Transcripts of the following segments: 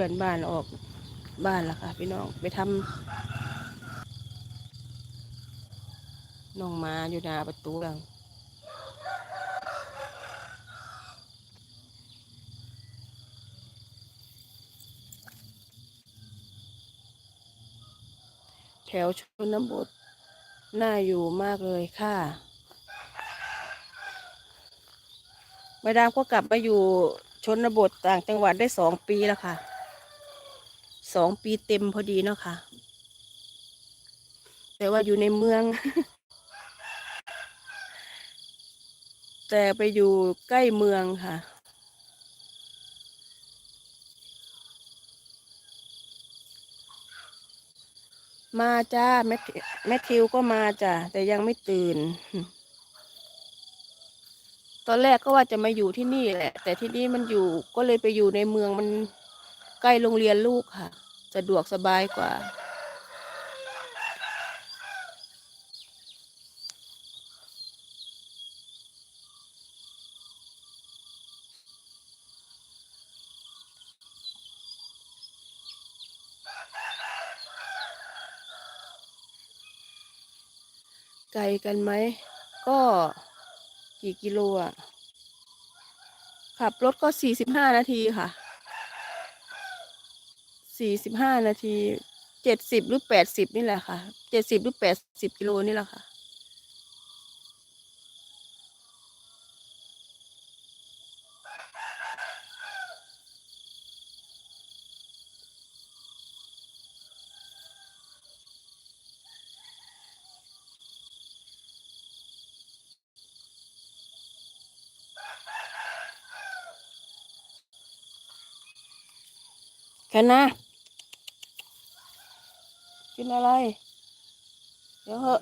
พื่อนบ้านออกบ้านล้วค่ะ พี่น้องไปทำน้องมาอยู่หน้าประตูหลังแถวชนบทน่าอยู่มากเลยค่ะมาดามก็กลับมาอยู่ชนบทต่างจังหวัดได้สองปีแล้วค่ะ สองปีเต็มพอดีเนาะค่ะ แต่ว่าอยู่ในเมือง แต่ไปอยู่ใกล้เมืองค่ะ มาจ้า แมทแมทธิวก็มาจ้ะแต่ยังไม่ตื่นตอนแรกก็ว่าจะมาอยู่ที่นี่แหละ แต่ที่นี่มันอยู่ก็เลยไปอยู่ในเมืองมันใกล้โรงเรียนลูกค่ะ สะดวกสบายกว่า ไกลกันไหม ก็กี่กิโลอะ ขับรถก็สี่สิบห้านาทีค่ะ สี่สิบห้านาทีเจ็ดสิบหรือแปดสิบนี่แหละค่ะเจ็ดสิบหรือแปดสิบกิโลนี่แหละค่ะกันนะ กินอะไร เดี๋ยวเหอะ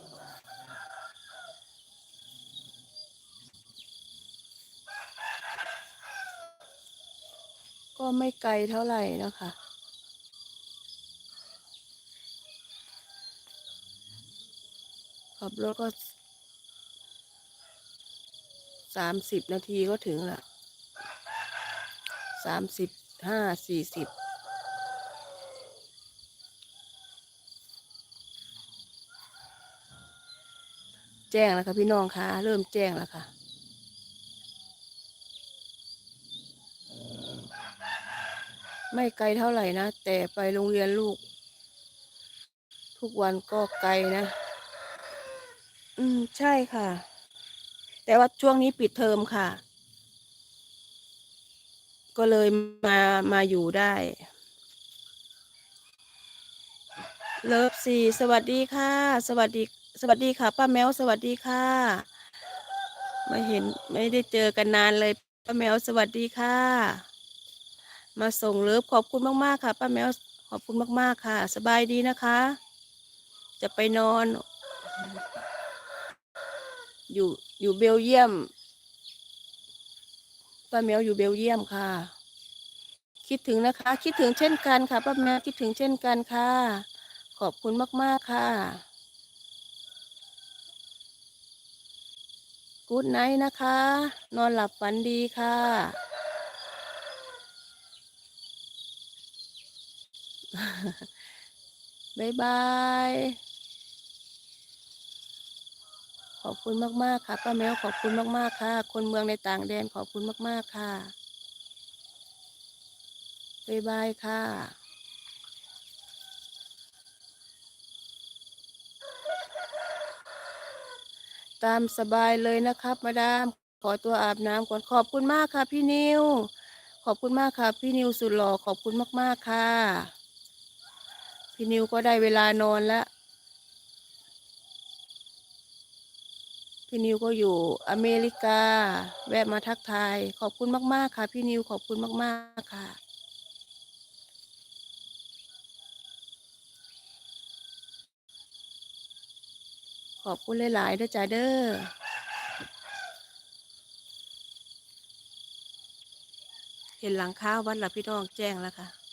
ก็ไม่ไกลเท่าไหร่นะคะขับรถก็สามสิบนาทีก็ถึงละสามสิบห้าสี่สิบ แจ้งแล้วค่ะพี่น้องคะเริ่มแจ้งแล้วค่ะไม่ไกลเท่าไหร่นะ แต่ไปโรงเรียนลูก ทุกวันก็ไกลนะ อืม ใช่ค่ะ แต่ว่าช่วงนี้ปิดเทอมค่ะ ก็เลยมามาอยู่ได้ เลิฟซีสวัสดีค่ะ สวัสดี สวัสดีค่ะ ป้าแมว สวัสดีค่ะไม่เห็นไม่ได้เจอกันนานเลย ป้าแมว สวัสดีค่ะ มาส่งเลิฟขอบคุณมากๆค่ะ ป้าแมว ขอบคุณมากๆค่ะ สบายดีนะคะ จะไปนอน อยู่ อยู่เบลเยียม ป้าแมวอยู่เบลเยียมค่ะคิดถึงนะคะ คิดถึงเช่นกันค่ะป้าแมวคิดถึงเช่นกันค่ะ ขอบคุณมาก ๆ ค่ะ กูดไนท์นะคะ นอนหลับฝันดีค่ะ บ๊ายบาย ขอบคุณมาก ๆ ค่ะป้าแมวขอบคุณมาก ๆ ค่ะ คนเมืองในต่างแดนขอบคุณมาก ๆ ค่ะ บ๊ายบายค่ะ ตามสบายเลยนะครับมาดามขอตัวอาบน้ำก่อนขอบคุณมากค่ะพี่นิว ขอบคุณมากค่ะ พี่นิวสุดหล่อขอบคุณมากๆค่ะ พี่นิวก็ได้เวลานอนแล้วพี่นิวก็อยู่อเมริกา แวะมาทักทาย ขอบคุณมากๆค่ะ พี่นิวขอบคุณมากๆค่ะ ขอบคุณหลายๆด้วยจ้าเด้อเห็นหลังคาวัดละพี่น้องแจ้งแล้วค่ะ